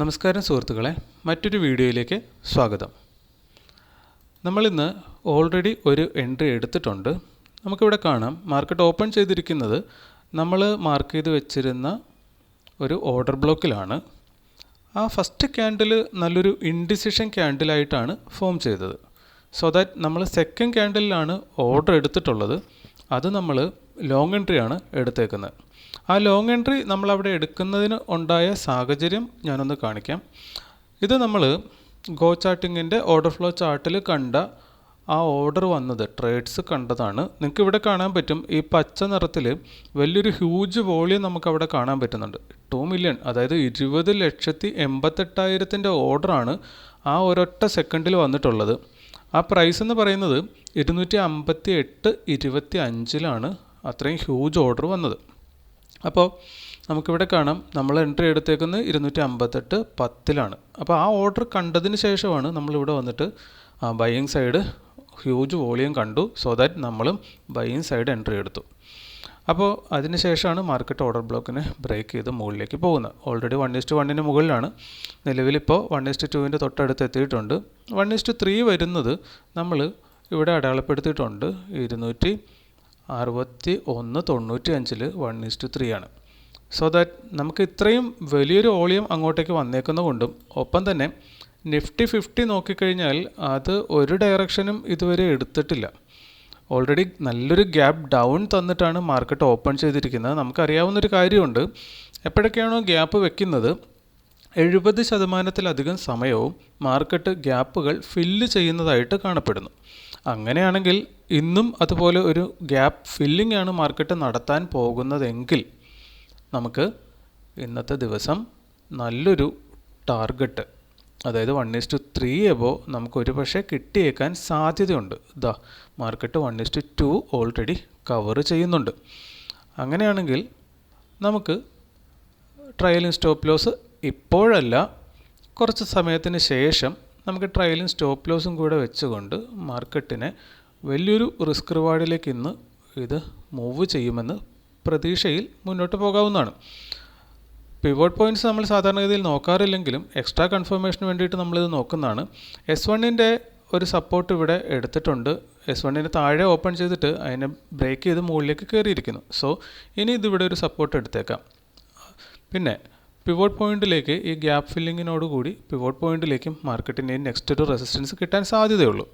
നമസ്കാരം സുഹൃത്തുക്കളെ മറ്റൊരു വീഡിയോയിലേക്ക് സ്വാഗതം. നമ്മളിന്ന് ഓൾറെഡി ഒരു എൻട്രി എടുത്തിട്ടുണ്ട്. നമുക്കിവിടെ കാണാം. മാർക്കറ്റ് ഓപ്പൺ ചെയ്തിരിക്കുന്നത് നമ്മൾ മാർക്ക് ചെയ്ത് വെച്ചിരുന്ന ഒരു ഓർഡർ ബ്ലോക്കിലാണ് ആ ഫസ്റ്റ് ക്യാൻഡിൽ നല്ലൊരു ഇൻഡിസിഷൻ ക്യാൻഡിലായിട്ടാണ് ഫോം ചെയ്തത്. സോ ദാറ്റ് നമ്മൾ സെക്കൻഡ് ക്യാൻഡിലാണ് ഓർഡർ എടുത്തിട്ടുള്ളത്. അത് നമ്മൾ ലോങ് എൻട്രിയാണ് എടുത്തേക്കുന്നത്. ആ ലോങ് എൻട്രി നമ്മൾ അവിടെ എടുക്കുന്നതിന് ഉണ്ടായ സാഹചര്യം ഞാനൊന്ന് കാണിക്കാം. ഇത് നമ്മൾ ഗോ ചാർട്ടിങ്ങിന്റെ ഓർഡർ ഫ്ലോ ചാർട്ടിൽ കണ്ട ആ ഓർഡർ വന്നത് ട്രേഡ്സ് കണ്ടതാണ്. നിങ്ങൾക്ക് ഇവിടെ കാണാൻ പറ്റും ഈ പച്ച നിറത്തിൽ വലിയൊരു ഹ്യൂജ് വോളിയം നമുക്ക് അവിടെ കാണാൻ പറ്റുന്നുണ്ട്. ടു മില്യൺ അതായത് ഇരുപത് ലക്ഷത്തി എൺപത്തെട്ടായിരത്തിന്റെ ഓർഡറാണ് ആ ഒരൊറ്റ സെക്കൻഡിൽ വന്നിട്ടുള്ളത്. ആ പ്രൈസ് എന്ന് പറയുന്നത് ഇരുന്നൂറ്റി അമ്പത്തി എട്ട് ഇരുപത്തി അഞ്ചിലാണ് അത്രയും ഹ്യൂജ് ഓർഡർ വന്നത്. അപ്പോൾ നമുക്കിവിടെ കാണാം. നമ്മൾ എൻട്രി എടുത്തേക്കുന്നത് ഇരുന്നൂറ്റി അമ്പത്തെട്ട് പത്തിലാണ്. അപ്പോൾ ആ ഓർഡർ കണ്ടതിന് ശേഷമാണ് നമ്മളിവിടെ വന്നിട്ട് ബൈയിങ് സൈഡ് ഹ്യൂജ് വോളിയം കണ്ടു. സോ ദാറ്റ് നമ്മളും ബൈയിങ് സൈഡ് എൻട്രി എടുത്തു. അപ്പോൾ അതിന് ശേഷമാണ് മാർക്കറ്റ് ഓർഡർ ബ്ലോക്കിനെ ബ്രേക്ക് ചെയ്ത് മുകളിലേക്ക് പോകുന്നത്. ഓൾറെഡി വൺ ഇസ്റ്റ് വണ്ണിന് മുകളിലാണ്. നിലവിലിപ്പോൾ വൺ ഇസ്റ്റ് ടുവിന്റെ തൊട്ടടുത്ത് എത്തിയിട്ടുണ്ട്. വൺ ഇസ്റ്റ് ത്രീ വരുന്നത് നമ്മൾ ഇവിടെ അടയാളപ്പെടുത്തിയിട്ടുണ്ട്. ഇരുന്നൂറ്റി അറുപത്തി ഒന്ന് തൊണ്ണൂറ്റി അഞ്ചിൽ വൺ ഇസ്റ്റു ത്രീ ആണ്. സോ ദാറ്റ് നമുക്ക് ഇത്രയും വലിയൊരു വോളിയം അങ്ങോട്ടേക്ക് വന്നേക്കുന്ന കൊണ്ടും ഒപ്പം തന്നെ നിഫ്റ്റി ഫിഫ്റ്റി നോക്കിക്കഴിഞ്ഞാൽ അത് ഒരു ഡയറക്ഷനും ഇതുവരെ എടുത്തിട്ടില്ല. ഓൾറെഡി നല്ലൊരു ഗ്യാപ്പ് ഡൗൺ തന്നിട്ടാണ് മാർക്കറ്റ് ഓപ്പൺ ചെയ്തിരിക്കുന്നത്. നമുക്കറിയാവുന്നൊരു കാര്യമുണ്ട്. എപ്പോഴൊക്കെയാണോ ഗ്യാപ്പ് വെക്കുന്നത് എഴുപത് ശതമാനത്തിലധികം സമയവും മാർക്കറ്റ് ഗ്യാപ്പുകൾ ഫില്ല് ചെയ്യുന്നതായിട്ട് കാണപ്പെടുന്നു. അങ്ങനെയാണെങ്കിൽ ഇന്നും അതുപോലെ ഒരു ഗ്യാപ്പ് ഫില്ലിംഗ് ആണ് മാർക്കറ്റ് നടത്താൻ പോകുന്നതെങ്കിൽ നമുക്ക് ഇന്നത്തെ ദിവസം നല്ലൊരു ടാർഗറ്റ് അതായത് one is to three above നമുക്ക് ഒരു പക്ഷേ കിട്ടിയേക്കാൻ സാധ്യതയുണ്ട്. ഇതാ market one is to two already cover ചെയ്യുന്നുണ്ട്. അങ്ങനെയാണെങ്കിൽ നമുക്ക് ട്രയലിംഗ് സ്റ്റോപ്പ് ലോസ് ഇപ്പോഴല്ല കുറച്ച് സമയത്തിന് ശേഷം നമുക്ക് ട്രയലും സ്റ്റോപ്പ് ലോസും കൂടെ വെച്ചുകൊണ്ട് മാർക്കറ്റിനെ വലിയൊരു റിസ്ക് റിവാർഡിലേക്ക് ഇന്ന് ഇത് മൂവ് ചെയ്യുമെന്ന് പ്രതീക്ഷയിൽ മുന്നോട്ട് പോകാവുന്നതാണ്. പിവോട്ട് പോയിന്റ്സ് നമ്മൾ സാധാരണഗതിയിൽ നോക്കാറില്ലെങ്കിലും എക്സ്ട്രാ കൺഫർമേഷന് വേണ്ടിയിട്ട് നമ്മളിത് നോക്കുന്നതാണ്. എസ് വണ്ണിന്റെ ഒരു സപ്പോർട്ട് ഇവിടെ എടുത്തിട്ടുണ്ട്. എസ് വണ്ണിന് താഴെ ഓപ്പൺ ചെയ്തിട്ട് അതിനെ ബ്രേക്ക് ചെയ്ത് മുകളിലേക്ക് കയറിയിരിക്കുന്നു. സോ ഇനി ഇതിവിടെ ഒരു സപ്പോർട്ട് എടുത്തേക്കാം. പിന്നെ പിവോട്ട് പോയിന്റിലേക്ക് ഈ ഗ്യാപ്പ് ഫില്ലിങ്ങിനോട് കൂടി പിവോട്ട് പോയിന്റിലേക്കും മാർക്കറ്റിന്റെ നെക്സ്റ്റ് ഒരു റെസിസ്റ്റൻസ് കിട്ടാൻ സാധ്യതയുള്ളൂ.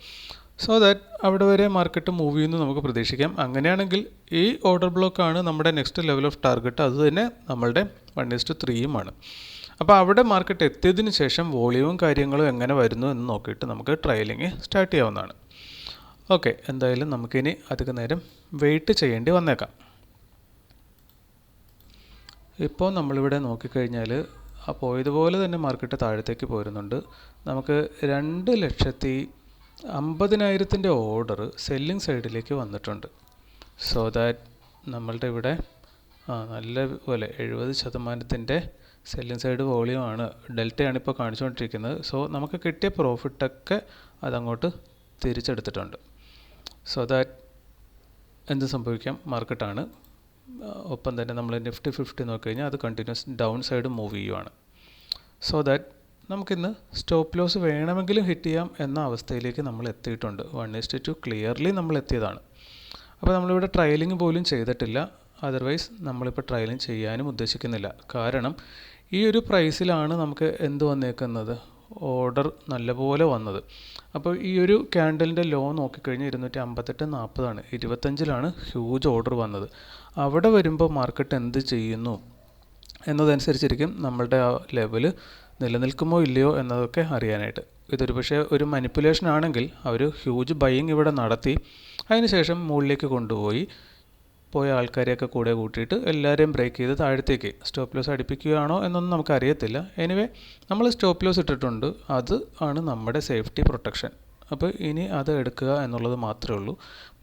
സോ ദാറ്റ് അവിടെ വരെ മാർക്കറ്റ് മൂവ് ചെയ്യുന്നു നമുക്ക് പ്രതീക്ഷിക്കാം. അങ്ങനെയാണെങ്കിൽ ഈ ഓർഡർ ബ്ലോക്കാണ് നമ്മുടെ നെക്സ്റ്റ് ലെവൽ ഓഫ് ടാർഗറ്റ് അത് തന്നെ നമ്മളുടെ വൺ ഇസ്റ്റ് ത്രീയുമാണ് അപ്പോൾ അവിടെ മാർക്കറ്റ് എത്തിയതിന് ശേഷം വോളിയവും കാര്യങ്ങളും എങ്ങനെ വരുന്നു എന്ന് നോക്കിയിട്ട് നമുക്ക് ട്രയലിങ് സ്റ്റാർട്ട് ചെയ്യാവുന്നതാണ്. ഓക്കെ എന്തായാലും നമുക്കിനി അധിക നേരം വെയിറ്റ് ചെയ്യേണ്ടി വന്നേക്കാം. ഇപ്പോൾ നമ്മളിവിടെ നോക്കിക്കഴിഞ്ഞാൽ ആ പോയതുപോലെ തന്നെ മാർക്കറ്റ് താഴത്തേക്ക് പോരുന്നുണ്ട്. നമുക്ക് രണ്ട് ലക്ഷത്തി അമ്പതിനായിരത്തിന്റെ ഓർഡർ സെല്ലിംഗ് സൈഡിലേക്ക് വന്നിട്ടുണ്ട്. സോ ദാറ്റ് നമ്മളുടെ ഇവിടെ ആ നല്ല പോലെ എഴുപത് ശതമാനത്തിന്റെ സെല്ലിംഗ് സൈഡ് വോളിയം വോളിയമാണ് ഡെൽറ്റയാണ് ഇപ്പോൾ കാണിച്ചുകൊണ്ടിരിക്കുന്നത്. സോ നമുക്ക് കിട്ടിയ പ്രോഫിറ്റൊക്കെ അതങ്ങോട്ട് തിരിച്ചെടുത്തിട്ടുണ്ട്. സോ ദാറ്റ് എന്ത് സംഭവിക്കാം? മാർക്കറ്റാണ് ഒപ്പം തന്നെ നമ്മൾ നിഫ്റ്റി ഫിഫ്റ്റി നോക്കിക്കഴിഞ്ഞാൽ അത് കണ്ടിന്യൂസ് ഡൗൺ സൈഡ് മൂവ് ചെയ്യുവാണ്. സോ ദാറ്റ് നമുക്കിന്ന് സ്റ്റോപ്പ് ലോസ് വേണമെങ്കിലും ഹിറ്റ് ചെയ്യാം എന്ന അവസ്ഥയിലേക്ക് നമ്മൾ എത്തിയിട്ടുണ്ട്. വൺ ഇസ്റ്റ് ടു ക്ലിയർലി നമ്മൾ എത്തിയതാണ്. അപ്പോൾ നമ്മളിവിടെ ട്രയലിംഗ് പോലും ചെയ്തിട്ടില്ല. അതർവൈസ് നമ്മളിപ്പോൾ ട്രയലിംഗ് ചെയ്യാനും ഉദ്ദേശിക്കുന്നില്ല. കാരണം ഈ ഒരു പ്രൈസിലാണ് നമുക്ക് എന്ത് വന്നേക്കുന്നത്? ഓർഡർ നല്ലപോലെ വന്നത്. അപ്പോൾ ഈ ഒരു ക്യാൻഡലിന്റെ ലോ നോക്കിക്കഴിഞ്ഞാൽ ഇരുന്നൂറ്റി അമ്പത്തെട്ട് നാൽപ്പതാണ്. ഇരുപത്തഞ്ചിലാണ് ഹ്യൂജ് ഓർഡർ വന്നത്. അവിടെ വരുമ്പോൾ മാർക്കറ്റ് എന്ത് ചെയ്യുന്നു? എന്നതനുസരിച്ചിരിക്കും നമ്മളുടെ ആ ലെവൽ നിലനിൽക്കുമോ ഇല്ലയോ എന്നതൊക്കെ അറിയാനായിട്ട്. ഇതൊരു പക്ഷേ ഒരു മനിപ്പുലേഷൻ ആണെങ്കിൽ അവർ ഹ്യൂജ് ബൈയിങ് ഇവിടെ നടത്തി. അതിനുശേഷം മുകളിലേക്ക് കൊണ്ടുപോയി. പോയ ആൾക്കാരെയൊക്കെ കൂടെ കൂട്ടിയിട്ട് എല്ലാവരെയും ബ്രേക്ക് ചെയ്ത് താഴത്തേക്ക് സ്റ്റോപ്പ് ലോസ് അടിപ്പിക്കുകയാണോ എന്നൊന്നും നമുക്കറിയത്തില്ല. എനിവേ നമ്മൾ സ്റ്റോപ്പ് ലോസ് ഇട്ടിട്ടുണ്ട്. അത് ആണ് നമ്മുടെ സേഫ്റ്റി പ്രൊട്ടക്ഷൻ അപ്പോൾ ഇനി അത് എടുക്കുക എന്നുള്ളത് മാത്രമേ ഉള്ളൂ.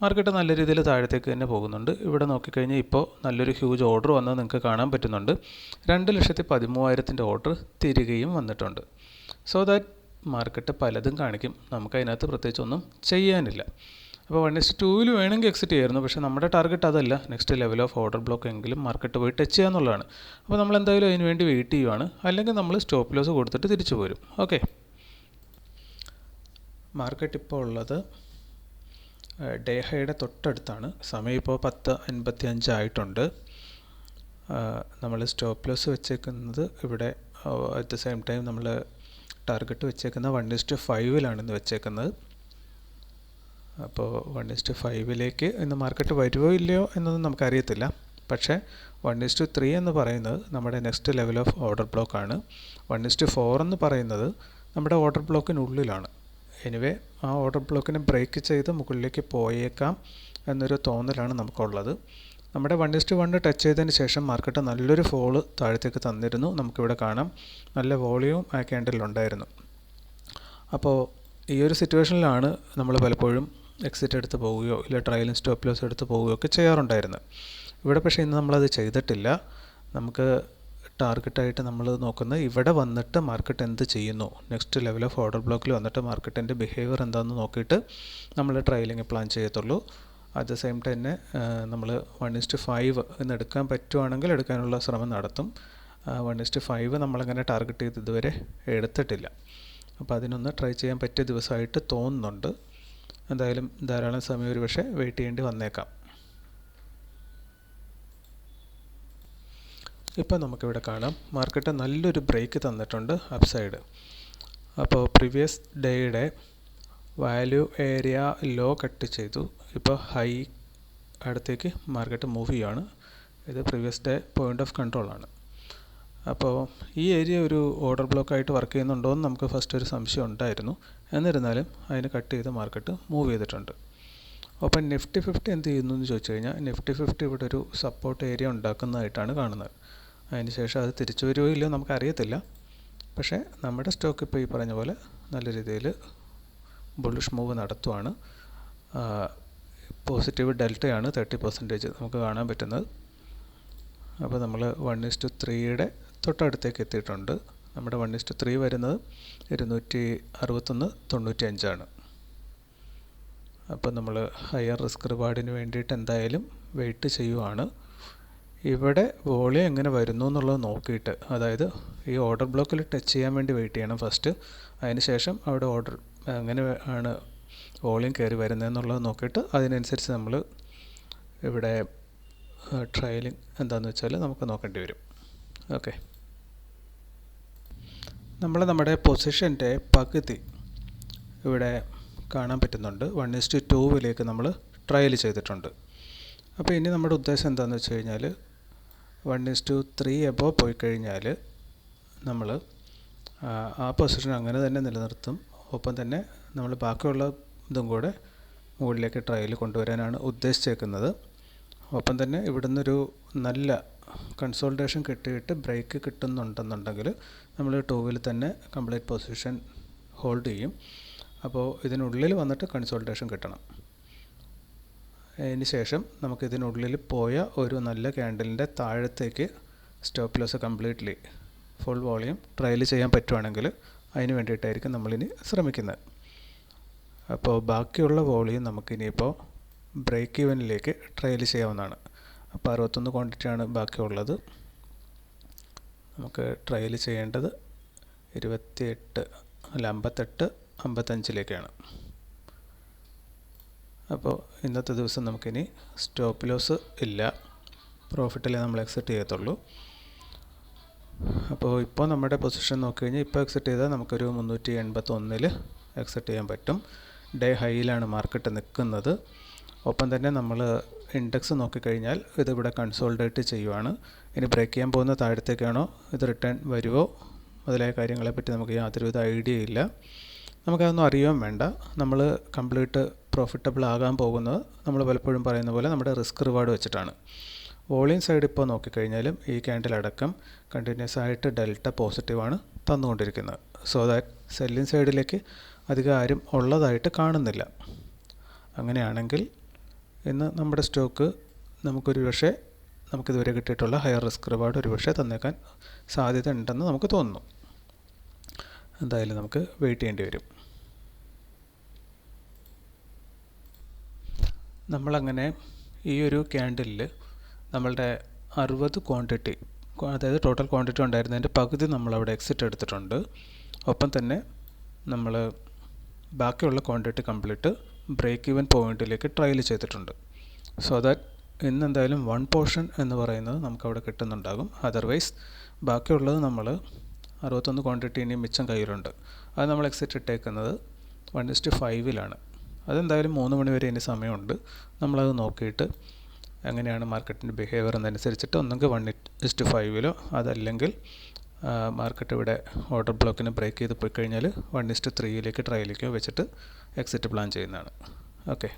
മാർക്കറ്റ് നല്ല രീതിയിൽ താഴത്തേക്ക് തന്നെ പോകുന്നുണ്ട്. ഇവിടെ നോക്കിക്കഴിഞ്ഞാൽ ഇപ്പോൾ നല്ലൊരു ഹ്യൂജ് ഓർഡർ വന്നത് നിങ്ങൾക്ക് കാണാൻ പറ്റുന്നുണ്ട്. രണ്ട് ലക്ഷത്തി പതിമൂവായിരത്തിന്റെ ഓർഡർ തിരികെയും വന്നിട്ടുണ്ട്. സോ ദാറ്റ് മാർക്കറ്റ് പലതും കാണിക്കും. നമുക്ക് അതിനകത്ത് പ്രത്യേകിച്ചൊന്നും ചെയ്യാനില്ല. അപ്പോൾ വൺ ഇസ്റ്റ് ടൂവിൽ വേണമെങ്കിൽ എക്സിറ്റ് ചെയ്യായിരുന്നു. പക്ഷേ നമ്മുടെ ടാർഗറ്റ് അതല്ല. Next level of order block എങ്കിലും മാർക്കറ്റ് പോയി ടച്ച് ചെയ്യുക എന്നുള്ളതാണ്. അപ്പോൾ നമ്മൾ എന്തായാലും അതിന് വേണ്ടി വെയിറ്റ് ചെയ്യുവാണ്. അല്ലെങ്കിൽ നമ്മൾ സ്റ്റോപ്പ് ലോസ് കൊടുത്തിട്ട് തിരിച്ചു പോരും. ഓക്കെ മാർക്കറ്റ് ഇപ്പോൾ ഉള്ളത് ഡേ ഹൈയുടെ തൊട്ടടുത്താണ്. സമയം ഇപ്പോൾ പത്ത് അൻപത്തി അഞ്ചായിട്ടുണ്ട് നമ്മൾ സ്റ്റോപ്പ് ലോസ് വെച്ചേക്കുന്നത് ഇവിടെ അറ്റ് ദ സെയിം ടൈം നമ്മൾ ടാർഗറ്റ് വെച്ചേക്കുന്ന വൺ ഇസ്റ്റ് ഫൈവിലാണ് ഇന്ന് വെച്ചേക്കുന്നത്. അപ്പോൾ വൺ ഇസ്റ്റ് ഫൈവിലേക്ക് ഇന്ന് മാർക്കറ്റ് വരുമോ ഇല്ലയോ എന്നൊന്നും നമുക്കറിയത്തില്ല. പക്ഷേ വൺ ഇസ്റ്റ് ത്രീ എന്ന് പറയുന്നത് നമ്മുടെ നെക്സ്റ്റ് ലെവൽ ഓഫ് ഓർഡർ ബ്ലോക്കാണ് വൺ ഇസ്റ്റ് ഫോർ എന്ന് പറയുന്നത് നമ്മുടെ ഓർഡർ ബ്ലോക്കിനുള്ളിലാണ് എനിവേ ആ ഓർഡർ ബ്ലോക്കിനെ ബ്രേക്ക് ചെയ്ത് മുകളിലേക്ക് പോയേക്കാം എന്നൊരു തോന്നലാണ് നമുക്കുള്ളത്. നമ്മുടെ വൺ ഇസ്റ്റ് വൺ ടച്ച് ചെയ്തതിന് ശേഷം മാർക്കറ്റ് നല്ലൊരു ഫോൾ താഴത്തേക്ക് തന്നിരുന്നു. നമുക്കിവിടെ കാണാം. നല്ല വോളിയം ആ ക്യാൻഡലിലുണ്ടായിരുന്നു അപ്പോൾ ഈ ഒരു സിറ്റുവേഷനിലാണ് നമ്മൾ പലപ്പോഴും എക്സിറ്റ് എടുത്ത് പോവുകയോ ഇല്ല ട്രയലും സ്റ്റോപ്പ് ലോസ് എടുത്ത് പോവുകയോ ഒക്കെ ചെയ്യാറുണ്ടായിരുന്നു. ഇവിടെ പക്ഷേ ഇന്ന് നമ്മളത് ചെയ്തിട്ടില്ല. നമുക്ക് ടാർഗറ്റായിട്ട് നമ്മൾ നോക്കുന്നത് ഇവിടെ വന്നിട്ട് മാർക്കറ്റ് എന്ത് ചെയ്യുന്നു? നെക്സ്റ്റ് ലെവൽ ഓഫ് ഓർഡർ ബ്ലോക്കിൽ വന്നിട്ട് മാർക്കറ്റിന്റെ ബിഹേവിയർ എന്താണെന്ന് നോക്കിയിട്ട് നമ്മൾ ട്രയലിംഗ് പ്ലാൻ ചെയ്യത്തുള്ളൂ. അറ്റ് ദ സെയിം ടൈം തന്നെ നമ്മൾ വൺ ഇസ്റ്റ് ഫൈവ് എന്ന് എടുക്കാൻ പറ്റുവാണെങ്കിൽ എടുക്കാനുള്ള ശ്രമം നടത്തും. വൺ ഇസ്റ്റ് ഫൈവ് നമ്മളങ്ങനെ ടാർഗറ്റ് ചെയ്ത് ഇതുവരെ എടുത്തിട്ടില്ല. അപ്പോൾ അതിനൊന്ന് ട്രൈ ചെയ്യാൻ പറ്റിയ ദിവസമായിട്ട് തോന്നുന്നുണ്ട്. എന്തായാലും ധാരാളം സമയം ഒരു പക്ഷേ വെയിറ്റ് ചെയ്യേണ്ടി വന്നേക്കാം. ഇപ്പോൾ നമുക്കിവിടെ കാണാം. മാർക്കറ്റ് നല്ലൊരു ബ്രേക്ക് തന്നിട്ടുണ്ട് അപ്സൈഡ് അപ്പോൾ പ്രീവിയസ് ഡേയുടെ വാല്യൂ ഏരിയ ലോ കട്ട് ചെയ്തു. ഇപ്പോൾ ഹൈ അടുത്തേക്ക് മാർക്കറ്റ് മൂവ് ചെയ്യുകയാണ് ഇത് പ്രീവിയസ് ഡേ പോയിന്റ് ഓഫ് കൺട്രോളാണ് അപ്പോൾ ഈ ഏരിയ ഒരു ഓർഡർ ബ്ലോക്കായിട്ട് വർക്ക് ചെയ്യുന്നുണ്ടോ എന്ന് നമുക്ക് ഫസ്റ്റ് ഒരു സംശയം ഉണ്ടായിരുന്നു. എന്നിരുന്നാലും അതിന് കട്ട് ചെയ്ത് മാർക്കറ്റ് മൂവ് ചെയ്തിട്ടുണ്ട്. അപ്പം നിഫ്റ്റി ഫിഫ്റ്റി എന്ത് ചെയ്യുന്നു എന്ന് ചോദിച്ചു കഴിഞ്ഞാൽ നിഫ്റ്റി ഫിഫ്റ്റി ഇവിടെ ഒരു സപ്പോർട്ട് ഏരിയ ഉണ്ടാക്കുന്നതായിട്ടാണ് കാണുന്നത്. അതിന് ശേഷം അത് തിരിച്ചു വരുമോ ഇല്ലയോ നമുക്കറിയത്തില്ല. പക്ഷേ നമ്മുടെ സ്റ്റോക്ക് ഇപ്പോൾ ഈ പറഞ്ഞ പോലെ നല്ല രീതിയിൽ ബുള്ളിഷ് മൂവ് നടത്തുവാണ്. പോസിറ്റീവ് ഡെൽറ്റയാണ് തേർട്ടി പെർസെന്റേജ് നമുക്ക് കാണാൻ പറ്റുന്നത്. അപ്പോൾ നമ്മൾ വൺ ഇസ്റ്റു ത്രീയുടെ തൊട്ടടുത്തേക്ക് എത്തിയിട്ടുണ്ട്. നമ്മുടെ വൺ ഇസ്റ്റ് ത്രീ വരുന്നത് ഇരുന്നൂറ്റി അറുപത്തൊന്ന് തൊണ്ണൂറ്റി അഞ്ചാണ് അപ്പോൾ നമ്മൾ ഹയർ റിസ്ക് റിവാർഡിന് വേണ്ടിയിട്ട് എന്തായാലും വെയിറ്റ് ചെയ്യുവാണ്. ഇവിടെ വോളിയം എങ്ങനെ വരുന്നു എന്നുള്ളത് നോക്കിയിട്ട് അതായത് ഈ ഓർഡർ ബ്ലോക്കിൽ ടച്ച് ചെയ്യാൻ വേണ്ടി വെയിറ്റ് ചെയ്യണം ഫസ്റ്റ് അതിനുശേഷം അവിടെ ഓർഡർ എങ്ങനെ ആണ് വോളിയം കയറി വരുന്നതെന്നുള്ളത് നോക്കിയിട്ട് അതിനനുസരിച്ച് നമ്മൾ ഇവിടെ ട്രയലിങ് എന്താണെന്ന് വെച്ചാൽ നമുക്ക് നോക്കേണ്ടി വരും. ഓക്കെ നമ്മൾ നമ്മുടെ പൊസിഷന്റെ പകുതി ഇവിടെ കാണാൻ പറ്റുന്നുണ്ട്. വൺ ഇസ്റ്റു ടൂവിലേക്ക് നമ്മൾ ട്രയൽ ചെയ്തിട്ടുണ്ട്. അപ്പോൾ ഇനി നമ്മുടെ ഉദ്ദേശം എന്താണെന്ന് വെച്ച് കഴിഞ്ഞാൽ വൺ ഇസ്റ്റു ത്രീ എബോ പോയി കഴിഞ്ഞാൽ നമ്മൾ ആ പൊസിഷൻ അങ്ങനെ തന്നെ നിലനിർത്തും. ഒപ്പം തന്നെ നമ്മൾ ബാക്കിയുള്ള ഇതും കൂടെ മുകളിലേക്ക് ട്രയൽ കൊണ്ടുവരാനാണ് ഉദ്ദേശിച്ചേക്കുന്നത്. ഒപ്പം തന്നെ ഇവിടുന്നൊരു നല്ല കൺസോൾട്ടേഷൻ കിട്ടിയിട്ട് ബ്രേക്ക് കിട്ടുന്നുണ്ടെന്നുണ്ടെങ്കിൽ നമ്മൾ ടൂവിൽ തന്നെ കംപ്ലീറ്റ് പൊസിഷൻ ഹോൾഡ് ചെയ്യും. അപ്പോൾ ഇതിനുള്ളിൽ വന്നിട്ട് കൺസോൾട്ടേഷൻ കിട്ടണം. അതിന് ശേഷം നമുക്ക് ഇതിനുള്ളിൽ പോയ ഒരു നല്ല ക്യാൻഡലിന്റെ താഴത്തേക്ക് stop loss completely full volume trial ചെയ്യാൻ പറ്റുവാണെങ്കിൽ അതിന് വേണ്ടിയിട്ടായിരിക്കും നമ്മളിനി ശ്രമിക്കുന്നത്. അപ്പോൾ ബാക്കിയുള്ള വോളിയം നമുക്കിനിയിപ്പോൾ ബ്രേക്ക് ഈവനിലേക്ക് ട്രയൽ ചെയ്യാവുന്നതാണ്. അപ്പോൾ അറുപത്തൊന്ന് ക്വാണ്ടിറ്റിയാണ് ബാക്കിയുള്ളത്. നമുക്ക് ട്രയൽ ചെയ്യേണ്ടത് ഇരുപത്തിയെട്ട് അല്ല അമ്പത്തെട്ട് അമ്പത്തഞ്ചിലേക്കാണ്. അപ്പോൾ ഇന്നത്തെ ദിവസം നമുക്കിനി സ്റ്റോപ്പ് ലോസ് ഇല്ല. പ്രോഫിറ്റല്ലേ നമ്മൾ എക്സിറ്റ് ചെയ്യത്തുള്ളൂ. അപ്പോൾ ഇപ്പോൾ നമ്മുടെ പൊസിഷൻ നോക്കിക്കഴിഞ്ഞാൽ ഇപ്പോൾ എക്സിറ്റ് ചെയ്താൽ നമുക്കൊരു മുന്നൂറ്റി എൺപത്തൊന്നിൽ എക്സിറ്റ് ചെയ്യാൻ പറ്റും. ഡേ ഹൈയിലാണ് മാർക്കറ്റ് നിൽക്കുന്നത്. ഒപ്പം തന്നെ നമ്മൾ ഇൻഡെക്സ് നോക്കിക്കഴിഞ്ഞാൽ ഇതിവിടെ കൺസോൾഡേറ്റ് ചെയ്യുവാണ്. ഇനി ബ്രേക്ക് ചെയ്യാൻ പോകുന്ന താഴത്തേക്കാണോ? ഇത് റിട്ടേൺ വരുമോ മുതലായ കാര്യങ്ങളെപ്പറ്റി നമുക്ക് യാതൊരുവിധ ഐഡിയ ഇല്ല. നമുക്കതൊന്നും അറിയാൻ വേണ്ട. നമ്മൾ കംപ്ലീറ്റ് പ്രോഫിറ്റബിൾ ആകാൻ പോകുന്നത് നമ്മൾ പലപ്പോഴും പറയുന്ന പോലെ നമ്മുടെ റിസ്ക് റിവാർഡ് വെച്ചിട്ടാണ്. വോളിയം സൈഡ് ഇപ്പോൾ നോക്കിക്കഴിഞ്ഞാലും ഈ ക്യാൻഡിൽ അടക്കം കണ്ടിന്യൂസ് ആയിട്ട് ഡെൽറ്റ പോസിറ്റീവാണ് തന്നുകൊണ്ടിരിക്കുന്നത്. സോ ദാറ്റ് സെല്ലിംഗ് സൈഡിലേക്ക് അധികം ആരും ഉള്ളതായിട്ട് കാണുന്നില്ല. അങ്ങനെയാണെങ്കിൽ ഇന്ന് നമ്മുടെ സ്റ്റോക്ക് നമുക്കൊരു പക്ഷേ നമുക്കിതുവരെ കിട്ടിയിട്ടുള്ള ഹയർ റിസ്ക് റിവാർഡ് ഒരു പക്ഷേ തന്നേക്കാൻ സാധ്യത ഉണ്ടെന്ന് നമുക്ക് തോന്നുന്നു. എന്തായാലും നമുക്ക് വെയിറ്റ് ചെയ്യേണ്ടി വരും. നമ്മളങ്ങനെ ഈ ഒരു ക്യാൻഡിലിൽ നമ്മളുടെ അറുപത് ക്വാണ്ടിറ്റി അതായത് ടോട്ടൽ ക്വാണ്ടിറ്റി ഉണ്ടായിരുന്നതിന്റെ പകുതി നമ്മളവിടെ എക്സിറ്റ് എടുത്തിട്ടുണ്ട്. ഒപ്പം തന്നെ നമ്മൾ ബാക്കിയുള്ള ക്വാണ്ടിറ്റി കംപ്ലീറ്റ് ബ്രേക്ക് ഈവൻ പോയിന്റിലേക്ക് ട്രയൽ ചെയ്തിട്ടുണ്ട്. സോ ദാറ്റ് ഇന്നെന്തായാലും വൺ പോർഷൻ എന്ന് പറയുന്നത് നമുക്കവിടെ കിട്ടുന്നുണ്ടാകും. അതർവൈസ് ബാക്കിയുള്ളത് നമ്മൾ അറുപത്തൊന്ന് ക്വാണ്ടിറ്റി ഇനി മിച്ചം കയ്യിലുണ്ട്. അത് നമ്മൾ എക്സിറ്റ് ഇട്ടേക്കുന്നത് വൺ ഇസ്റ്റ് ഫൈവിലാണ് അതെന്തായാലും മൂന്ന് മണി വരെ ഇനി സമയമുണ്ട്. നമ്മളത് നോക്കിയിട്ട് എങ്ങനെയാണ് മാർക്കറ്റിന്റെ ബിഹേവിയർ എന്നനുസരിച്ചിട്ട് ഒന്നെങ്കിൽ വൺ ഇസ്റ്റ് ഫൈവിലോ അതല്ലെങ്കിൽ മാർക്കറ്റ് ഇവിടെ ഓർഡർ ബ്ലോക്കിന് ബ്രേക്ക് ചെയ്ത് പോയി കഴിഞ്ഞാൽ വൺ ഇസ്റ്റ് ത്രീയിലേക്ക് ട്രയലിലേക്കോ വെച്ചിട്ട് എക്സിറ്റ് പ്ലാൻ ചെയ്യുന്നതാണ്. ഓക്കെ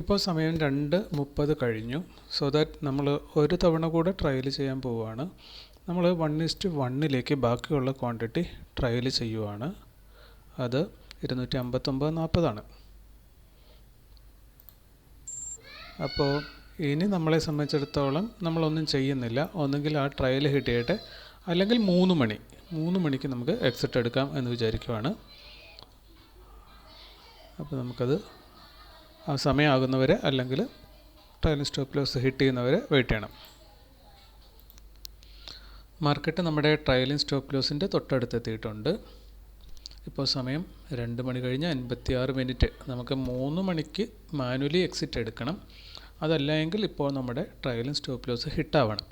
ഇപ്പോൾ സമയം രണ്ട് മുപ്പത് കഴിഞ്ഞു. സോ ദാറ്റ് നമ്മൾ ഒരു തവണ കൂടെ ട്രയൽ ചെയ്യാൻ പോവുകയാണ്. നമ്മൾ വൺ ഇസ്റ്റ് വണ്ണിലേക്ക് ബാക്കിയുള്ള ക്വാണ്ടിറ്റി ട്രയൽ ചെയ്യുവാണ്. അത് ഇരുന്നൂറ്റി അമ്പത്തൊമ്പത് നാൽപ്പതാണ് അപ്പോൾ ഇനി നമ്മളെ സംബന്ധിച്ചിടത്തോളം നമ്മളൊന്നും ചെയ്യുന്നില്ല. ഒന്നുകിൽ ആ ട്രയൽ കിട്ടിയിട്ട് അല്ലെങ്കിൽ മൂന്ന് മണി മൂന്ന് മണിക്ക് നമുക്ക് എക്സിറ്റ് എടുക്കാം എന്ന് വിചാരിക്കുവാണ്. അപ്പോൾ നമുക്കത് ആ സമയമാകുന്നവരെ അല്ലെങ്കിൽ ട്രയൽ സ്റ്റോപ്പ് ലോസ് ഹിറ്റ് ചെയ്യുന്നവരെ വെയിറ്റ് ചെയ്യണം. മാർക്കറ്റ് നമ്മുടെ ട്രയലിൻ സ്റ്റോപ്പ് ലോസിന്റെ തൊട്ടടുത്ത് എത്തിയിട്ടുണ്ട് ഇപ്പോൾ സമയം രണ്ട് മണി കഴിഞ്ഞ് അൻപത്തി ആറ് മിനിറ്റ് നമുക്ക് മൂന്ന് മണിക്ക് മാനുവലി എക്സിറ്റ് എടുക്കണം. അതല്ല എങ്കിൽ ഇപ്പോൾ നമ്മുടെ ട്രയലും സ്റ്റോപ്പ് ലോസ് ഹിറ്റാവണം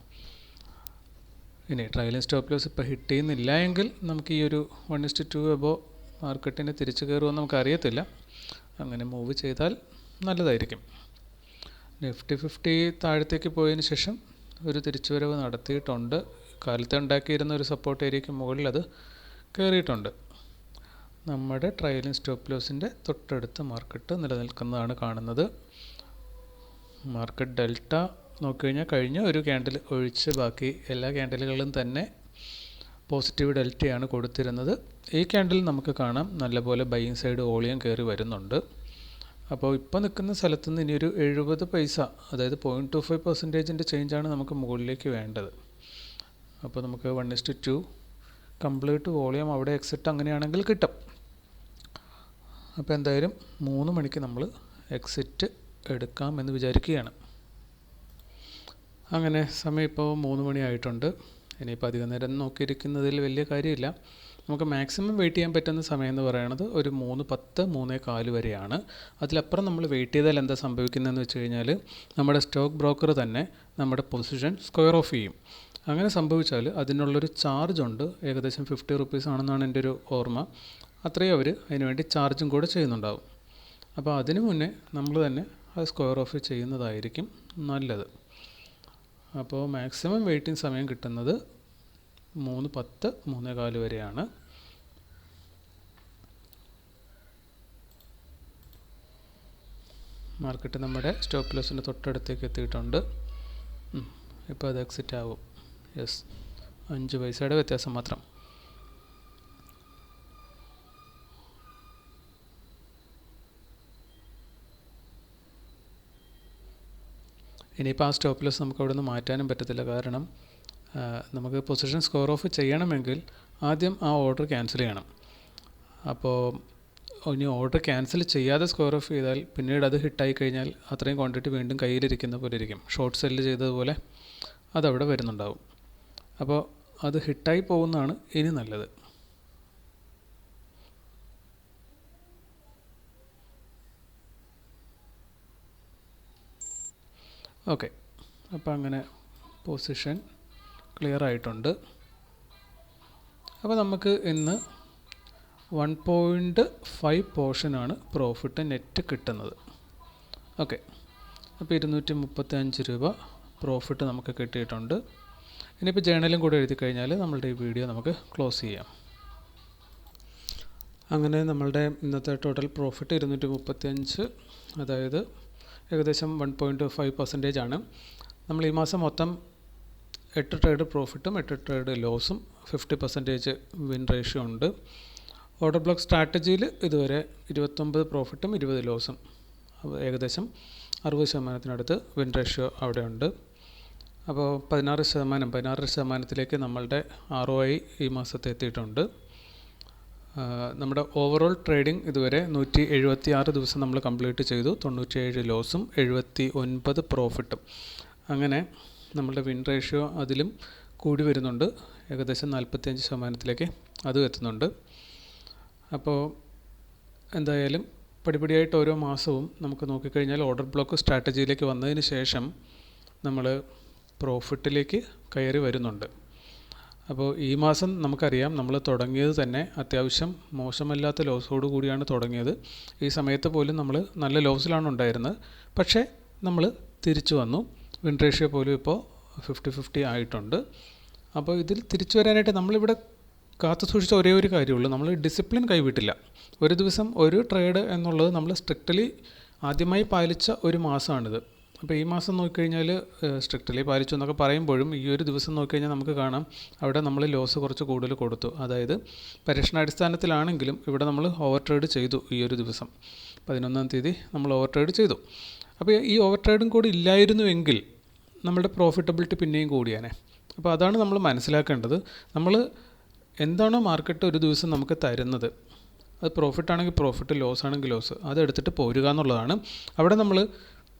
ഇനി ട്രയലും സ്റ്റോപ്പ് ലോസ് ഇപ്പോൾ ഹിറ്റ് ചെയ്യുന്നില്ല എങ്കിൽ നമുക്ക് ഈ ഒരു വൺ ഇസ്റ്റ് ടു എബോ മാർക്കറ്റിന് തിരിച്ചു കയറുമെന്ന് നമുക്കറിയത്തില്ല. അങ്ങനെ മൂവ് ചെയ്താൽ നല്ലതായിരിക്കും. നിഫ്റ്റി ഫിഫ്റ്റി താഴത്തേക്ക് പോയതിന് ശേഷം ഒരു തിരിച്ചുവരവ് നടത്തിയിട്ടുണ്ട്. കാലത്ത് ഉണ്ടാക്കിയിരുന്ന ഒരു സപ്പോർട്ട് ഏരിയയ്ക്ക് മുകളിൽ അത് കയറിയിട്ടുണ്ട് നമ്മുടെ ട്രയലിംഗ് സ്റ്റോപ്പ് ലോസിന്റെ തൊട്ടടുത്ത് മാർക്കറ്റ് നിലനിൽക്കുന്നതാണ് കാണുന്നത്. മാർക്കറ്റ് ഡെൽറ്റ നോക്കിക്കഴിഞ്ഞാൽ കഴിഞ്ഞ ഒരു ക്യാൻഡിൽ ഒഴിച്ച് ബാക്കി എല്ലാ ക്യാൻഡിലുകളും തന്നെ പോസിറ്റീവ് ഡെൽറ്റയാണ് കൊടുത്തിരുന്നത്. ഈ ക്യാൻഡിൽ നമുക്ക് കാണാം. നല്ലപോലെ ബൈയിങ് സൈഡ് ഓളിയം കയറി വരുന്നുണ്ട്. അപ്പോൾ ഇപ്പോൾ നിൽക്കുന്ന സ്ഥലത്ത് നിന്ന് ഇനിയൊരു എഴുപത് പൈസ അതായത് പോയിന്റ് ടു ഫൈവ് പെർസെന്റേജിന്റെ ചേഞ്ചാണ് നമുക്ക് മുകളിലേക്ക് വേണ്ടത്. അപ്പോൾ നമുക്ക് one is to two complete volume അവിടെ എക്സിറ്റ് അങ്ങനെയാണെങ്കിൽ കിട്ടും. അപ്പോൾ എന്തായാലും മൂന്ന് മണിക്ക് നമ്മൾ എക്സിറ്റ് എടുക്കാം എന്ന് വിചാരിക്കുകയാണ്. അങ്ങനെ സമയം ഇപ്പോൾ മൂന്ന് മണിയായിട്ടുണ്ട് ഇനിയിപ്പോൾ അധികം നേരം നോക്കിയിരിക്കുന്നതിൽ വലിയ കാര്യമില്ല. നമുക്ക് മാക്സിമം വെയിറ്റ് ചെയ്യാൻ പറ്റുന്ന സമയം എന്ന് പറയുന്നത് ഒരു മൂന്ന് പത്ത് മൂന്നേ കാൽ വരെയാണ്. അതിലപ്പുറം നമ്മൾ വെയിറ്റ് ചെയ്താൽ എന്താ സംഭവിക്കുന്നതെന്ന് വെച്ച് കഴിഞ്ഞാൽ നമ്മുടെ സ്റ്റോക്ക് ബ്രോക്കർ തന്നെ നമ്മുടെ പൊസിഷൻ സ്ക്വയർ ഓഫ് ചെയ്യും. അങ്ങനെ സംഭവിച്ചാൽ അതിനുള്ളൊരു ചാർജ് ഉണ്ട്. ഏകദേശം ഫിഫ്റ്റി റുപ്പീസ് ആണെന്നാണ് എന്റെ ഒരു ഓർമ്മ. അത്രയും അവർ അതിനുവേണ്ടി ചാർജും കൂടെ ചെയ്യുന്നുണ്ടാവും. അപ്പോൾ അതിനു മുന്നേ നമ്മൾ തന്നെ അത് സ്ക്വയർ ഓഫ് ചെയ്യുന്നതായിരിക്കും നല്ലത്. അപ്പോൾ മാക്സിമം വെയിറ്റിംഗ് സമയം കിട്ടുന്നത് മൂന്ന് പത്ത് മൂന്നേ കാൽ വരെയാണ്. മാർക്കറ്റ് നമ്മുടെ സ്റ്റോപ്പ് ലോസിന്റെ തൊട്ടടുത്തേക്ക് എത്തിയിട്ടുണ്ട്. ഇപ്പോൾ അത് എക്സിറ്റ് ആവും. യെസ് അഞ്ച് പൈസയുടെ വ്യത്യാസം മാത്രം. ഇനിയിപ്പോൾ ആ സ്റ്റോപ്പ് ലോസ് നമുക്ക് അവിടെ നിന്ന് മാറ്റാനും പറ്റത്തില്ല. കാരണം നമുക്ക് പൊസിഷൻ സ്കോർ ഓഫ് ചെയ്യണമെങ്കിൽ ആദ്യം ആ ഓർഡർ ക്യാൻസൽ ചെയ്യണം. അപ്പോൾ ഇനി ഓർഡർ ക്യാൻസൽ ചെയ്യാതെ സ്കോർ ഓഫ് ചെയ്താൽ പിന്നീട് അത് ഹിറ്റായി കഴിഞ്ഞാൽ അത്രയും ക്വാണ്ടിറ്റി വീണ്ടും കയ്യിലിരിക്കുന്ന പോലെ ഇരിക്കും. ഷോർട്ട് സെല്ല് ചെയ്തതുപോലെ അതവിടെ വരുന്നുണ്ടാവും. അപ്പോൾ അത് ഹിറ്റായി പോകുന്നതാണ് ഇനി നല്ലത്. ഓക്കെ. അപ്പോൾ അങ്ങനെ പൊസിഷൻ ക്ലിയർ ആയിട്ടുണ്ട്. അപ്പോൾ നമുക്ക് ഇന്ന് വൺ പോയിന്റ് ഫൈവ് പോർഷനാണ് പ്രോഫിറ്റ് നെറ്റ് കിട്ടുന്നത്. ഓക്കെ. അപ്പോൾ ഇരുന്നൂറ്റി മുപ്പത്തി അഞ്ച് രൂപ പ്രോഫിറ്റ് നമുക്ക് കിട്ടിയിട്ടുണ്ട്. ഇനിയിപ്പോൾ ജേണലും കൂടെ എഴുതി കഴിഞ്ഞാൽ നമ്മളുടെ ഈ വീഡിയോ നമുക്ക് ക്ലോസ് ചെയ്യാം. അങ്ങനെ നമ്മളുടെ ഇന്നത്തെ ടോട്ടൽ പ്രോഫിറ്റ് ഇരുന്നൂറ്റി മുപ്പത്തി അഞ്ച് അതായത് ഏകദേശം വൺ പോയിന്റ് ഫൈവ് പെർസെന്റേജ് ആണ്. നമ്മൾ ഈ മാസം മൊത്തം എട്ട് ട്രേഡ് പ്രോഫിറ്റും എട്ട് ട്രേഡ് ലോസും ഫിഫ്റ്റി പെർസെന്റേജ് വിൻ റേഷ്യോ ഉണ്ട്. ഓർഡർ ബ്ലോക്ക് സ്ട്രാറ്റജിയിൽ ഇതുവരെ ഇരുപത്തൊമ്പത് പ്രോഫിറ്റും ഇരുപത് ലോസും ഏകദേശം അറുപത് ശതമാനത്തിനടുത്ത് വിൻ റേഷ്യോ അവിടെ ഉണ്ട്. അപ്പോൾ പതിനാറ് ശതമാനം പതിനാറ് ശതമാനത്തിലേക്ക് നമ്മളുടെ ആർ ഒ ഐ ഈ മാസത്തെ എത്തിയിട്ടുണ്ട്. നമ്മുടെ ഓവറോൾ ട്രേഡിംഗ് ഇതുവരെ നൂറ്റി എഴുപത്തി ആറ് ദിവസം നമ്മൾ കംപ്ലീറ്റ് ചെയ്തു. തൊണ്ണൂറ്റിയേഴ് ലോസും എഴുപത്തി ഒൻപത് പ്രോഫിറ്റും അങ്ങനെ നമ്മളുടെ വിൻ റേഷ്യോ അതിലും കൂടി വരുന്നുണ്ട്. ഏകദേശം നാൽപ്പത്തിയഞ്ച് ശതമാനത്തിലേക്ക് അതും എത്തുന്നുണ്ട്. അപ്പോൾ എന്തായാലും പടിപടിയായിട്ട് ഓരോ മാസവും നമുക്ക് നോക്കിക്കഴിഞ്ഞാൽ ഓർഡർ ബ്ലോക്ക് സ്ട്രാറ്റജിയിലേക്ക് വന്നതിന് ശേഷം നമ്മൾ പ്രോഫിറ്റിലേക്ക് കയറി വരുന്നുണ്ട്. അപ്പോൾ ഈ മാസം നമുക്കറിയാം നമ്മൾ തുടങ്ങിയത് തന്നെ അത്യാവശ്യം മോശമല്ലാത്ത ലോസോട് കൂടിയാണ് തുടങ്ങിയത്. ഈ സമയത്ത് പോലും നമ്മൾ നല്ല ലോസിലാണ് ഉണ്ടായിരുന്നത്. പക്ഷേ നമ്മൾ തിരിച്ചു വന്നു. വിൻ പോലും ഇപ്പോൾ ഫിഫ്റ്റി ഫിഫ്റ്റി ആയിട്ടുണ്ട്. അപ്പോൾ ഇതിൽ തിരിച്ചു വരാനായിട്ട് നമ്മളിവിടെ കാത്തു സൂക്ഷിച്ച ഒരേ ഒരു കാര്യമുള്ളൂ. നമ്മൾ ഡിസിപ്ലിൻ കൈവിട്ടില്ല. ഒരു ദിവസം ഒരു ട്രേഡ് എന്നുള്ളത് നമ്മൾ സ്ട്രിക്റ്റ്ലി ആദ്യമായി പാലിച്ച ഒരു മാസമാണിത്. അപ്പോൾ ഈ മാസം നോക്കിക്കഴിഞ്ഞാൽ സ്ട്രിക്റ്റ്ലി പാലിച്ചു എന്നൊക്കെ പറയുമ്പോഴും ഈ ഒരു ദിവസം നോക്കിക്കഴിഞ്ഞാൽ നമുക്ക് കാണാം അവിടെ നമ്മൾ ലോസ് കുറച്ച് കൂടുതൽ കൊടുത്തു. അതായത് പരീക്ഷണാടിസ്ഥാനത്തിലാണെങ്കിലും ഇവിടെ നമ്മൾ ഓവർ ട്രേഡ് ചെയ്തു ഈ ഒരു ദിവസം. പതിനൊന്നാം തീയതി നമ്മൾ ഓവർ ട്രേഡ് ചെയ്തു. അപ്പോൾ ഈ ഓവർ ട്രേഡും കൂടി ഇല്ലായിരുന്നുവെങ്കിൽ നമ്മുടെ പ്രോഫിറ്റബിലിറ്റി പിന്നെയും കൂടിയാനേ. അപ്പോൾ അതാണ് നമ്മൾ മനസ്സിലാക്കേണ്ടത്. നമ്മൾ എന്താണോ മാർക്കറ്റ് ഒരു ദിവസം നമുക്ക് തരുന്നത്. അത് പ്രോഫിറ്റ് ആണെങ്കിൽ പ്രോഫിറ്റ് ലോസ് ആണെങ്കിൽ ലോസ് അതെടുത്തിട്ട് പോരുക എന്നുള്ളതാണ്. അവിടെ നമ്മൾ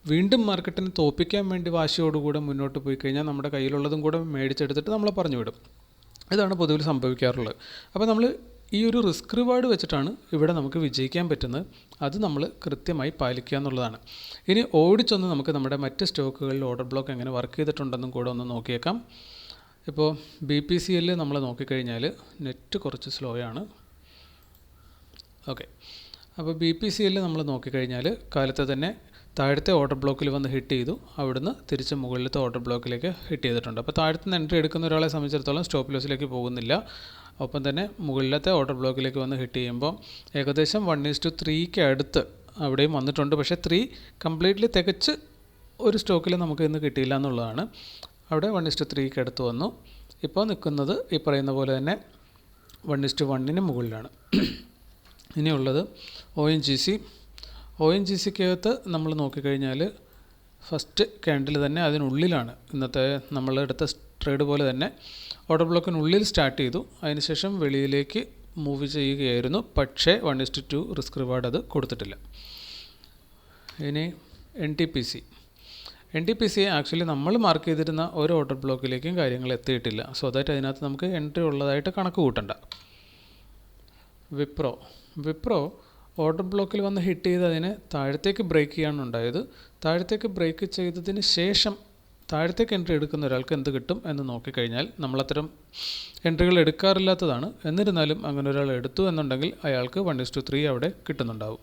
വീണ്ടും മാർക്കറ്റിനെ തോപ്പിക്കാൻ വേണ്ടി വാശിയോടുകൂടെ മുന്നോട്ട് പോയി കഴിഞ്ഞാൽ നമ്മുടെ കയ്യിലുള്ളതും കൂടെ മേടിച്ചെടുത്തിട്ട് നമ്മളെ പറഞ്ഞു വിടും. ഇതാണ് പൊതുവിൽ സംഭവിക്കാറുള്ളത്. അപ്പോൾ നമ്മൾ ഈ ഒരു റിസ്ക് റിവാർഡ് വെച്ചിട്ടാണ് ഇവിടെ നമുക്ക് വിജയിക്കാൻ പറ്റുന്നത്. അത് നമ്മൾ കൃത്യമായി പാലിക്കുക എന്നുള്ളതാണ്. ഇനി ഓടിച്ചൊന്ന് നമുക്ക് നമ്മുടെ മറ്റ് സ്റ്റോക്കുകളിൽ ഓർഡർ ബ്ലോക്ക് എങ്ങനെ വർക്ക് ചെയ്തിട്ടുണ്ടെന്നും കൂടെ ഒന്ന് നോക്കിയേക്കാം. ഇപ്പോൾ ബി പി സി എല്ലിൽ നമ്മൾ നോക്കിക്കഴിഞ്ഞാൽ നെറ്റ് കുറച്ച് സ്ലോ ആണ്. ഓക്കെ അപ്പോൾ ബി പി സി എല്ലിൽ നമ്മൾ നോക്കിക്കഴിഞ്ഞാൽ കാലത്തെ തന്നെ താഴത്തെ ഓർഡർ ബ്ലോക്കിൽ വന്ന് ഹിറ്റ് ചെയ്തു. അവിടുന്ന് തിരിച്ച് മുകളിലത്തെ ഓർഡർ ബ്ലോക്കിലേക്ക് ഹിറ്റ് ചെയ്തിട്ടുണ്ട്. അപ്പോൾ താഴത്തു നിന്ന് എൻട്രി എടുക്കുന്ന ഒരാളെ സംബന്ധിച്ചിടത്തോളം സ്റ്റോപ്പ് ലോസിലേക്ക് പോകുന്നില്ല. ഒപ്പം തന്നെ മുകളിലത്തെ ഓർഡർ ബ്ലോക്കിലേക്ക് വന്ന് ഹിറ്റ് ചെയ്യുമ്പോൾ ഏകദേശം വൺ ഈസ് ടു ത്രീക്ക് അടുത്ത് അവിടെയും വന്നിട്ടുണ്ട്. പക്ഷേ ത്രീ കംപ്ലീറ്റ്ലി തികച്ച് ഒരു സ്റ്റോക്കിൽ നമുക്ക് ഇന്ന് കിട്ടിയില്ല എന്നുള്ളതാണ്. അവിടെ വൺ ഇസ്റ്റു ത്രീക്ക് അടുത്ത് വന്നു. ഇപ്പോൾ നിൽക്കുന്നത് ഈ പറയുന്ന പോലെ തന്നെ വൺ ഇസ്റ്റു വണ്ണിന് മുകളിലാണ്. ഇനിയുള്ളത് O N G C O N G സിക്കകത്ത് നമ്മൾ നോക്കിക്കഴിഞ്ഞാൽ ഫസ്റ്റ് ക്യാൻഡിൽ തന്നെ അതിനുള്ളിലാണ്. ഇന്നത്തെ നമ്മൾ എടുത്ത ട്രേഡ് പോലെ തന്നെ ഓർഡർ ബ്ലോക്കിനുള്ളിൽ സ്റ്റാർട്ട് ചെയ്തു. അതിനുശേഷം വെളിയിലേക്ക് മൂവ് ചെയ്യുകയായിരുന്നു. പക്ഷേ one is to two risk reward അത് കൊടുത്തിട്ടില്ല. ഇനി N T P C N T P C actually നമ്മൾ മാർക്ക് ചെയ്തിരുന്ന ഒരു ഓർഡർ ബ്ലോക്കിലേക്കും കാര്യങ്ങൾ എത്തിയിട്ടില്ല. സോ ദാറ്റ് അതിനകത്ത് നമുക്ക് എൻട്രി ഉള്ളതായിട്ട് കണക്ക് കൂട്ടണ്ട. വിപ്രോ. വിപ്രോ ഓർഡർ ബ്ലോക്കിൽ വന്ന് ഹിറ്റ് ചെയ്ത് അതിനെ താഴത്തേക്ക് ബ്രേക്ക് ചെയ്യാണ് ഉണ്ടായത്. താഴത്തേക്ക് ബ്രേക്ക് ചെയ്തതിന് ശേഷം താഴത്തേക്ക് എൻട്രി എടുക്കുന്ന ഒരാൾക്ക് എന്ത് കിട്ടും എന്ന് നോക്കിക്കഴിഞ്ഞാൽ നമ്മളത്തരം എൻട്രികൾ എടുക്കാറില്ലാത്തതാണ്. എന്നിരുന്നാലും അങ്ങനെ ഒരാൾ എടുത്തു എന്നുണ്ടെങ്കിൽ അയാൾക്ക് വൺ ഇസ് ടു ത്രീ അവിടെ കിട്ടുന്നുണ്ടാവും.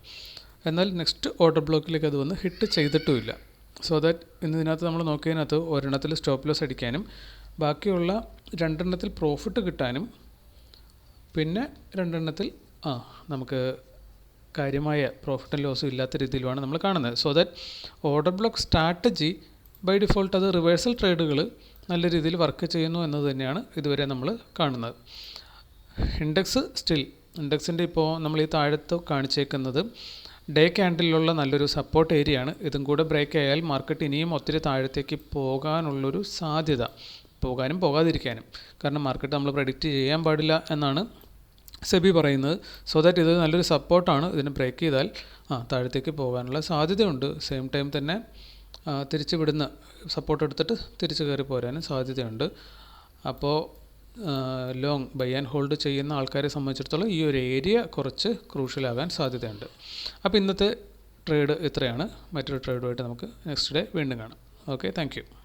എന്നാൽ നെക്സ്റ്റ് ഓർഡർ ബ്ലോക്കിലേക്ക് അത് വന്ന് ഹിറ്റ് ചെയ്തിട്ടുമില്ല. സോ ദാറ്റ് ഇന്ന് ഇതിനകത്ത് നമ്മൾ നോക്കിയതിനകത്ത് ഒരെണ്ണത്തിൽ സ്റ്റോപ്പ് ലോസ് അടിക്കാനും ബാക്കിയുള്ള രണ്ടെണ്ണത്തിൽ പ്രോഫിറ്റ് കിട്ടാനും പിന്നെ രണ്ടെണ്ണത്തിൽ ആ നമുക്ക് കാര്യമായ പ്രോഫിറ്റ് ആൻഡ് ലോസും ഇല്ലാത്ത രീതിയിലുമാണ് നമ്മൾ കാണുന്നത്. So that order block strategy by default അത് റിവേഴ്സൽ ട്രേഡുകൾ നല്ല രീതിയിൽ വർക്ക് ചെയ്യുന്നു എന്നത് തന്നെയാണ് ഇതുവരെ നമ്മൾ കാണുന്നത്. ഇൻഡെക്സ് സ്റ്റിൽ ഇൻഡെക്സിന്റെ ഇപ്പോൾ നമ്മൾ ഈ താഴത്ത് കാണിച്ചേക്കുന്നത് ഡേ ക്യാൻഡിലുള്ള നല്ലൊരു സപ്പോർട്ട് ഏരിയ ആണ്. ഇതും കൂടെ ബ്രേക്ക് ആയാൽ മാർക്കറ്റ് ഇനിയും ഒത്തിരി താഴത്തേക്ക് പോകാനുള്ളൊരു സാധ്യത. പോകാനും പോകാതിരിക്കാനും. കാരണം മാർക്കറ്റ് നമ്മൾ പ്രഡിക്റ്റ് ചെയ്യാൻ പാടില്ല എന്നാണ് സെബി പറയുന്നത് സോ ദാറ്റ് ഇത് നല്ലൊരു സപ്പോർട്ടാണ്. ഇതിനെ ബ്രേക്ക് ചെയ്താൽ ആ താഴത്തേക്ക് പോകാനുള്ള സാധ്യതയുണ്ട്. സെയിം ടൈം തന്നെ തിരിച്ച് വിടുന്ന സപ്പോർട്ട് എടുത്തിട്ട് തിരിച്ച് കയറി പോരാനും സാധ്യതയുണ്ട്. അപ്പോൾ ലോങ് ബൈ ആൻഡ് ഹോൾഡ് ചെയ്യുന്ന ആൾക്കാരെ സംബന്ധിച്ചിടത്തോളം ഈ ഒരു ഏരിയ കുറച്ച് ക്രൂഷ്യലാകാൻ സാധ്യതയുണ്ട്. അപ്പോൾ ഇന്നത്തെ ട്രേഡ് ഇത്രയാണ്. മറ്റൊരു ട്രേഡുമായിട്ട് നമുക്ക് നെക്സ്റ്റ് ഡേ വീണ്ടും കാണാം. Okay thank